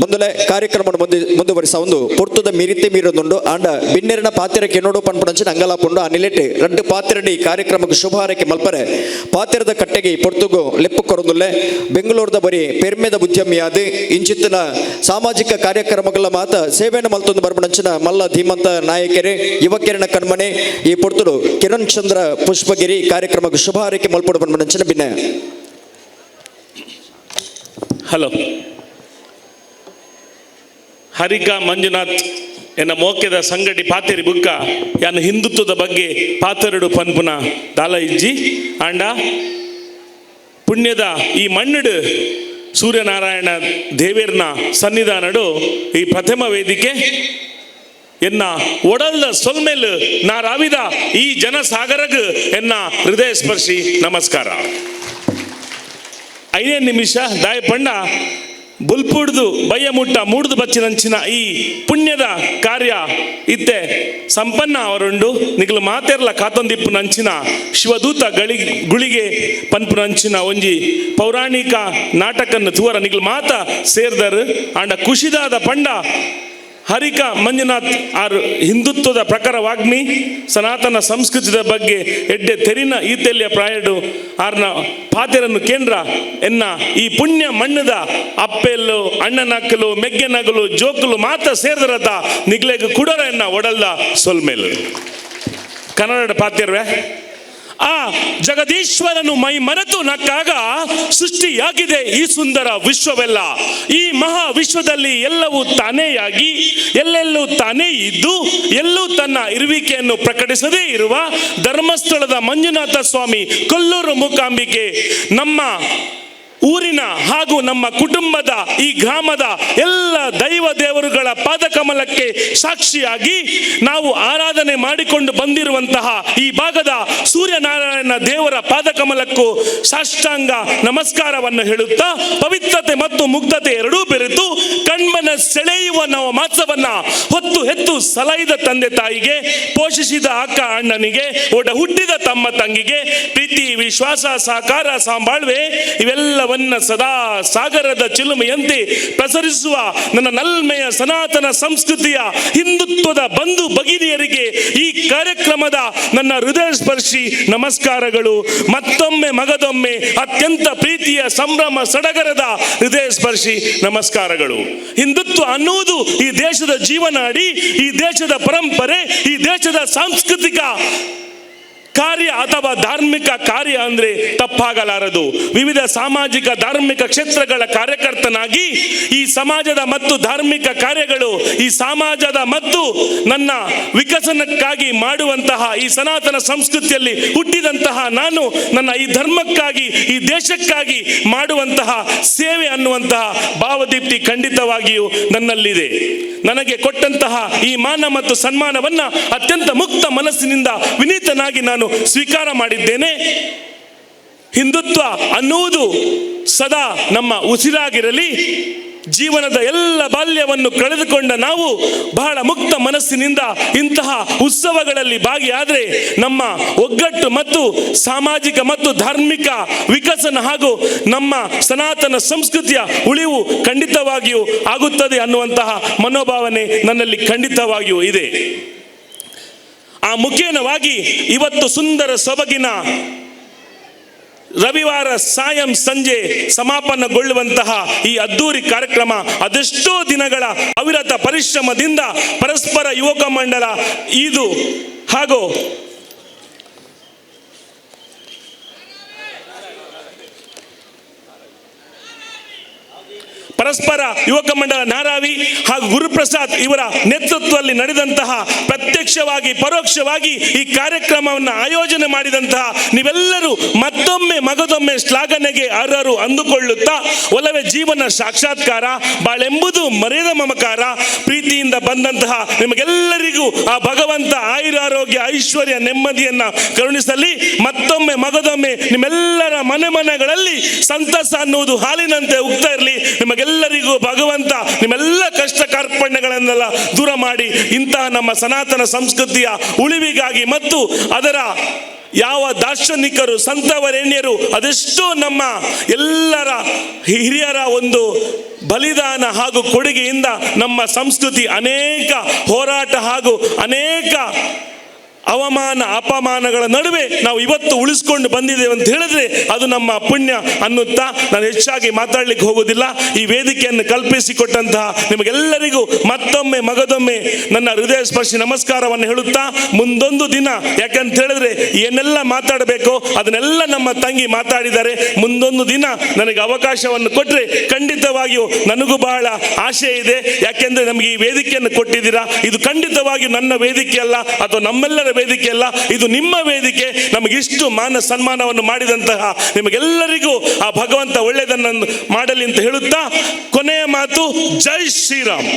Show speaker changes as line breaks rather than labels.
ಮುಂದಲೆ ಕಾರ್ಯಕ್ರಮ ಮುಂದೆ ಮುಂದುವರಿಸ ಒಂದು ಪೊರ್ತುದ ಮಿರಿತೆ ಮೀರೊಂದುಂಡು ಆಂಡ ಬಿನ್ನೆರಿನ ಪಾತ್ರಕ್ಕೆ ನೋಡು ಪನ್ಪುಣಂಚಿನ ಅಂಗಲಾಪುಂಡು. ನಿಲೆಟ್ಟು ರಡ್ಡು ಪಾತ್ರಡಿ ಕಾರ್ಯಕ್ರಮಕ್ಕೆ ಶುಭ ಹಾರೈಕೆ ಮಲ್ಪರೆ. ಪಾತ್ರದ ಕಟ್ಟೆಗೆ ಪೊರ್ತುಗು ಲೆಪ್ಪು ಕೊರೊಂದುಲ್ಲೆ. ಬೆಂಗಳೂರದ ಬರಿ ಪೆರ್ಮೆದ ಉದ್ಯಮಿಯಾದ. ಇಂಚಿತ್ತಿನ ಸಾಮಾಜಿಕ ಕಾರ್ಯಕ್ರಮಗಳ ಮಾತ ಸೇವೆಯನ್ನು ಮಲ್ತೊಂದು ಬರ್ಬಣಂಚಿನ ಮಲ್ಲ ಧೀಮಂತ ನಾಯಕರೆ ಯುವಕಿರಣ ಕಣ್ಮನೆ. ಈ ಪೊರ್ತುಡು ಕಿರಣ್ ಚಂದ್ರ ಪುಷ್ಪಗಿರಿ ಕಾರ್ಯಕ್ರಮಕ್ಕೆ ಶುಭ ಹಾರೈಕೆ ಮಲ್ಪೊಡು ಬಂದ್ಬಣಂಚಿನ ಭಿನ್ನ.
ಹಲೋ ಹರಿಕಾ ಮಂಜುನಾಥ್ ಎನ್ನ ಮೋಕ್ಯದ ಸಂಗಡಿ ಪಾತೆರಿ ಬುಕ್ಕ ಯಾನ ಹಿಂದುತ್ವದ ಬಗ್ಗೆ ಪಾತೆರಡು ಪನ್ಪುನ ದಾಲ ಇಜ್ಜಿ ಆಂಡ ಪುಣ್ಯದ ಈ ಮಣ್ಣಡು ಸೂರ್ಯನಾರಾಯಣ ದೇವೇರ್ನ ಸನ್ನಿಧಾನಡು ಈ ಪ್ರಥಮ ವೇದಿಕೆ, ಎನ್ನ ಒಡಲ್ದ ಸೊಲ್ಮೇಲ್ ನಾ ರಾವಿದ ಈ ಜನಸಾಗರಗ್ ಎನ್ನ ಹೃದಯ ಸ್ಪರ್ಶಿ ನಮಸ್ಕಾರ. ಐದೇ ನಿಮಿಷ ದಾಯ ಬುಲ್ಪುಡ್ದು ಬಯ್ಯ ಮುಟ್ಟ ಮೂಡ್ದು ಬಚ್ಚಿನಂಚಿನ ಈ ಪುಣ್ಯದ ಕಾರ್ಯ ಇತ್ತೆ. ಸಂಪನ್ನ ಅವರುಂಡು, ನಿಗ್ಲು ಮಾತೆರ್ಲ ಕಾತೊಂದಿಪ್ಪು ನಂಚಿನ ಶಿವದೂತ ಗಳಿ ಗುಳಿಗೆ ಪನ್ಪು ನಂಚಿನ ಒಂಜಿ ಪೌರಾಣಿಕ ನಾಟಕನ್ನು ತೂವರ ನಿಗ್ಲು ಮಾತ ಸೇರ್ದರು. ಆಂಡ ಖುಷಿದಾದ ಪಂಡ ಹರಿಕ ಮಂಜುನಾಥ್ ಆರ್ ಹಿಂದುತ್ವದ ಪ್ರಕಾರ ವಾಗ್ಮಿ, ಸನಾತನ ಸಂಸ್ಕೃತಿದ ಬಗ್ಗೆ ಎಡ್ಡೆ ತೆರಿನ ಈತೆಲ್ಯ ಪ್ರಾಯಡು ಆರ್ನ ಪಾತೆರನ್ನು ಕೇಂದ್ರ ಎನ್ನ ಈ ಪುಣ್ಯ ಮಣ್ಣದ ಅಪ್ಪೆಲ್ಲು ಅಣ್ಣನಕ್ಕಲು ಮೆಗ್ಗೆನಗಲು ಜೋಕಲು ಮಾತ್ರ ಸೇರಿದ್ರದ ನಿಗ್ಲೆಗೆ ಕುಡರ ಎನ್ನ ಒಡಲ್ದ ಸೊಲ್ಮೇಲು. ಕನ್ನಡ ಪಾತ್ಯರ್ವೆ ಆ ಜಗದೀಶ್ವರನು ಮೈ ಮರೆತು ನಕ್ಕಾಗ ಸೃಷ್ಟಿಯಾಗಿದೆ ಈ ಸುಂದರ ವಿಶ್ವವೆಲ್ಲ. ಈ ಮಹಾ ವಿಶ್ವದಲ್ಲಿ ಎಲ್ಲವೂ ತಾನೇಯಾಗಿ, ಎಲ್ಲೆಲ್ಲೂ ತಾನೇ ಇದ್ದು, ಎಲ್ಲೂ ತನ್ನ ಇರುವಿಕೆಯನ್ನು ಪ್ರಕಟಿಸದೇ ಇರುವ ಧರ್ಮಸ್ಥಳದ ಮಂಜುನಾಥ ಸ್ವಾಮಿ ಕೊಲ್ಲೂರು ಮೂಕಾಂಬಿಕೆ ನಮ್ಮ ಊರಿನ ಹಾಗೂ ನಮ್ಮ ಕುಟುಂಬದ, ಈ ಗ್ರಾಮದ ಎಲ್ಲ ದೈವ ದೇವರುಗಳ ಪಾದಕಮಲಕ್ಕೆ ಸಾಕ್ಷಿಯಾಗಿ ನಾವು ಆರಾಧನೆ ಮಾಡಿಕೊಂಡು ಬಂದಿರುವಂತಹ ಈ ಭಾಗದ ಸೂರ್ಯನಾರಾಯಣ ದೇವರ ಪಾದಕಮಲಕ್ಕೂ ಸಾಷ್ಟಾಂಗ ನಮಸ್ಕಾರವನ್ನು ಹೇಳುತ್ತಾ, ಪವಿತ್ರತೆ ಮತ್ತು ಮುಗ್ಧತೆ ಎರಡೂ ಬೆರೆತು ಕಣ್ಮನ ಸೆಳೆಯುವ ನಾವು ಮಾಸವನ್ನ ಹೊತ್ತು ಹೆತ್ತು ಸಲಹಿದ ತಂದೆ ತಾಯಿಗೆ, ಪೋಷಿಸಿದ ಅಕ್ಕ ಅಣ್ಣನಿಗೆ ಒಡ ಹುಟ್ಟಿದ ತಮ್ಮ ತಂಗಿಗೆ, ಪ್ರೀತಿ, ವಿಶ್ವಾಸ, ಸಹಕಾರ, ಸಾಂಬಾಳ್ವೆ, ಇವೆಲ್ಲವನ್ನ ಸದಾ ಸಾಗರದ ಚಿಲುಮೆಯಂತೆ ಪ್ರಸರಿಸುವ ನನ್ನ ನಲ್ಮೆಯ ಸನಾತನ ಸಂಸ್ಕೃತಿಯ ಹಿಂದುತ್ವದ ಬಂಧು ಭಗಿನಿಯರಿಗೆ ಈ ಕಾರ್ಯಕ್ರಮದ ನನ್ನ ಹೃದಯ ಸ್ಪರ್ಶಿ ನಮಸ್ಕಾರಗಳು. ಮತ್ತೊಮ್ಮೆ ಮಗದೊಮ್ಮೆ ಅತ್ಯಂತ ಪ್ರೀತಿಯ ಸಂಭ್ರಮ ಸಡಗರದ ಹೃದಯ ಸ್ಪರ್ಶಿ ನಮಸ್ಕಾರಗಳು. ಹಿಂದುತ್ವ ಅನ್ನುವುದು ಈ ದೇಶದ ಜೀವನಾಡಿ, ಈ ದೇಶದ ಪರಂಪರೆ, ಈ ದೇಶದ ಸಾಂಸ್ಕೃತಿಕ ಕಾರ್ಯ ಅಥವಾ ಧಾರ್ಮಿಕ ಕಾರ್ಯ ಅಂದ್ರೆ ತಪ್ಪಾಗಲಾರದು. ವಿವಿಧ ಸಾಮಾಜಿಕ, ಧಾರ್ಮಿಕ ಕ್ಷೇತ್ರಗಳ ಕಾರ್ಯಕರ್ತನಾಗಿ ಈ ಸಮಾಜದ ಮತ್ತು ಧಾರ್ಮಿಕ ಕಾರ್ಯಗಳು ಈ ಸಮಾಜದ ಮತ್ತು ನನ್ನ ವಿಕಸನಕ್ಕಾಗಿ ಮಾಡುವಂತಹ ಈ ಸನಾತನ ಸಂಸ್ಕೃತಿಯಲ್ಲಿ ಹುಟ್ಟಿದಂತಹ ನಾನು ನನ್ನ ಈ ಧರ್ಮಕ್ಕಾಗಿ, ಈ ದೇಶಕ್ಕಾಗಿ ಮಾಡುವಂತಹ ಸೇವೆ ಅನ್ನುವಂತಹ ಭಾವದೀಪ್ತಿ ಖಂಡಿತವಾಗಿಯೂ ನನ್ನಲ್ಲಿದೆ. ನನಗೆ ಕೊಟ್ಟಂತಹ ಈ ಮಾನ ಮತ್ತು ಸನ್ಮಾನವನ್ನ ಅತ್ಯಂತ ಮುಕ್ತ ಮನಸ್ಸಿನಿಂದ ವಿನೀತನಾಗಿ ನಾನು ಸ್ವೀಕಾರ ಮಾಡಿದ್ದೇನೆ. ಹಿಂದುತ್ವ ಅನ್ನುವುದು ಸದಾ ನಮ್ಮ ಉಸಿರಾಗಿರಲಿ. ಜೀವನದ ಎಲ್ಲ ಬಾಲ್ಯವನ್ನು ಕಳೆದುಕೊಂಡ ನಾವು ಬಹಳ ಮುಕ್ತ ಮನಸ್ಸಿನಿಂದ ಇಂತಹ ಉತ್ಸವಗಳಲ್ಲಿ ಭಾಗಿಯಾದರೆ ನಮ್ಮ ಒಗ್ಗಟ್ಟು ಮತ್ತು ಸಾಮಾಜಿಕ ಮತ್ತು ಧಾರ್ಮಿಕ ವಿಕಸನ ಹಾಗೂ ನಮ್ಮ ಸನಾತನ ಸಂಸ್ಕೃತಿಯ ಉಳಿವು ಖಂಡಿತವಾಗಿಯೂ ಆಗುತ್ತದೆ ಅನ್ನುವಂತಹ ಮನೋಭಾವನೆ ನನ್ನಲ್ಲಿ ಖಂಡಿತವಾಗಿಯೂ ಇದೆ. ಆ ಮುಖೇನವಾಗಿ ಇವತ್ತು ಸುಂದರ ಸೊಬಗಿನ ರವಿವಾರ ಸಾಯಂ ಸಂಜೆ ಸಮಾಪನಗೊಳ್ಳುವಂತಹ ಈ ಅದ್ದೂರಿ ಕಾರ್ಯಕ್ರಮ ಅದೆಷ್ಟೋ ದಿನಗಳ ಅವಿರತ ಪರಿಶ್ರಮದಿಂದ ಪರಸ್ಪರ ಯುವಕ ಮಂಡಲ ಇದು ಹಾಗೂ ಪರಸ್ಪರ ಯುವಕ ಮಂಡಲ ನಾರಾವಿ ಹಾಗೂ ಗುರುಪ್ರಸಾದ್ ಇವರ ನೇತೃತ್ವದಲ್ಲಿ ನಡೆದಂತಹ ಪ್ರತ್ಯಕ್ಷವಾಗಿ, ಪರೋಕ್ಷವಾಗಿ ಈ ಕಾರ್ಯಕ್ರಮವನ್ನು ಆಯೋಜನೆ ಮಾಡಿದಂತಹ ನೀವೆಲ್ಲರೂ ಮತ್ತೊಮ್ಮೆ, ಮಗದೊಮ್ಮೆ ಶ್ಲಾಘನೆಗೆ ಅರ್ಹರು ಅಂದುಕೊಳ್ಳುತ್ತಾ ಒಲವೇ ಜೀವನ ಸಾಕ್ಷಾತ್ಕಾರ, ಬಾಳೆಂಬುದು ಮರೆಯದ ಮಮಕಾರ, ಪ್ರೀತಿಯಿಂದ ಬಂದಂತಹ ನಿಮಗೆಲ್ಲರಿಗೂ ಆ ಭಗವಂತ ಆಯುರಾರೋಗ್ಯ ಐಶ್ವರ್ಯ ನೆಮ್ಮದಿಯನ್ನ ಕರುಣಿಸಲಿ. ಮತ್ತೊಮ್ಮೆ ಮಗದೊಮ್ಮೆ ನಿಮ್ಮೆಲ್ಲರ ಮನೆ ಮನೆಗಳಲ್ಲಿ ಸಂತಸ ಅನ್ನುವುದು ಹಾಲಿನಂತೆ ಉಗ್ತಾ ಇರಲಿ. ನಿಮಗೆಲ್ಲರಿಗೂ ಭಗವಂತ ನಿಮ್ಮೆಲ್ಲ ಕಷ್ಟ ಕಾರ್ಪಣ್ಯಗಳನ್ನೆಲ್ಲ ದೂರ ಮಾಡಿ ಇಂತಹ ನಮ್ಮ ಸನಾತನ ಸಂಸ್ಕೃತಿಯ ಉಳಿವಿಗಾಗಿ ಮತ್ತು ಅದರ ಯಾವ ದಾರ್ಶನಿಕರು, ಸಂತವರೆಣ್ಯರು, ಅದೆಷ್ಟೋ ನಮ್ಮ ಎಲ್ಲರ ಹಿರಿಯರ ಒಂದು ಬಲಿದಾನ ಹಾಗೂ ಕೊಡುಗೆಯಿಂದ ನಮ್ಮ ಸಂಸ್ಕೃತಿ ಅನೇಕ ಹೋರಾಟ ಹಾಗೂ ಅನೇಕ ಅವಮಾನ, ಅಪಮಾನಗಳ ನಡುವೆ ನಾವು ಇವತ್ತು ಉಳಿಸ್ಕೊಂಡು ಬಂದಿದ್ದೇವೆ ಅಂತ ಹೇಳಿದ್ರೆ ಅದು ನಮ್ಮ ಪುಣ್ಯ ಅನ್ನುತ್ತಾ ನಾನು ಹೆಚ್ಚಾಗಿ ಮಾತಾಡ್ಲಿಕ್ಕೆ ಹೋಗೋದಿಲ್ಲ ಈ ವೇದಿಕೆಯನ್ನು ಕಲ್ಪಿಸಿಕೊಟ್ಟಂತಹ ನಿಮಗೆಲ್ಲರಿಗೂ ಮತ್ತೊಮ್ಮೆ ಮಗದೊಮ್ಮೆ ನನ್ನ ಹೃದಯ ಸ್ಪರ್ಶಿ ನಮಸ್ಕಾರವನ್ನು ಹೇಳುತ್ತಾ ಮುಂದೊಂದು ದಿನ, ಯಾಕಂತ ಹೇಳಿದ್ರೆ ಏನೆಲ್ಲ ಮಾತಾಡಬೇಕು ಅದನ್ನೆಲ್ಲ ನಮ್ಮ ತಂಗಿ ಮಾತಾಡಿದ್ದಾರೆ ಮುಂದೊಂದು ದಿನ ನನಗೆ ಅವಕಾಶವನ್ನು ಕೊಟ್ಟರೆ ಖಂಡಿತವಾಗಿಯೂ ನನಗೂ ಬಹಳ ಆಶೆ ಇದೆ. ಯಾಕೆಂದ್ರೆ ನಮಗೆ ಈ ವೇದಿಕೆಯನ್ನು ಕೊಟ್ಟಿದ್ದೀರಾ? ಇದು ಖಂಡಿತವಾಗಿಯೂ ನನ್ನ ವೇದಿಕೆ ಅಲ್ಲ, ಅಥವಾ ನಮ್ಮೆಲ್ಲರ ವೇದಿಕೆ ಅಲ್ಲ ಇದು ನಿಮ್ಮ ವೇದಿಕೆ. ನಮಗಿಷ್ಟು ಮಾನ ಸನ್ಮಾನವನ್ನು ಮಾಡಿದಂತಹ ನಿಮಗೆಲ್ಲರಿಗೂ ಆ ಭಗವಂತ ಒಳ್ಳೆಯದನ್ನು ಮಾಡಲಿ ಅಂತ ಹೇಳುತ್ತಾ, ಕೊನೆಯ ಮಾತು ಜೈ ಶ್ರೀರಾಮ್.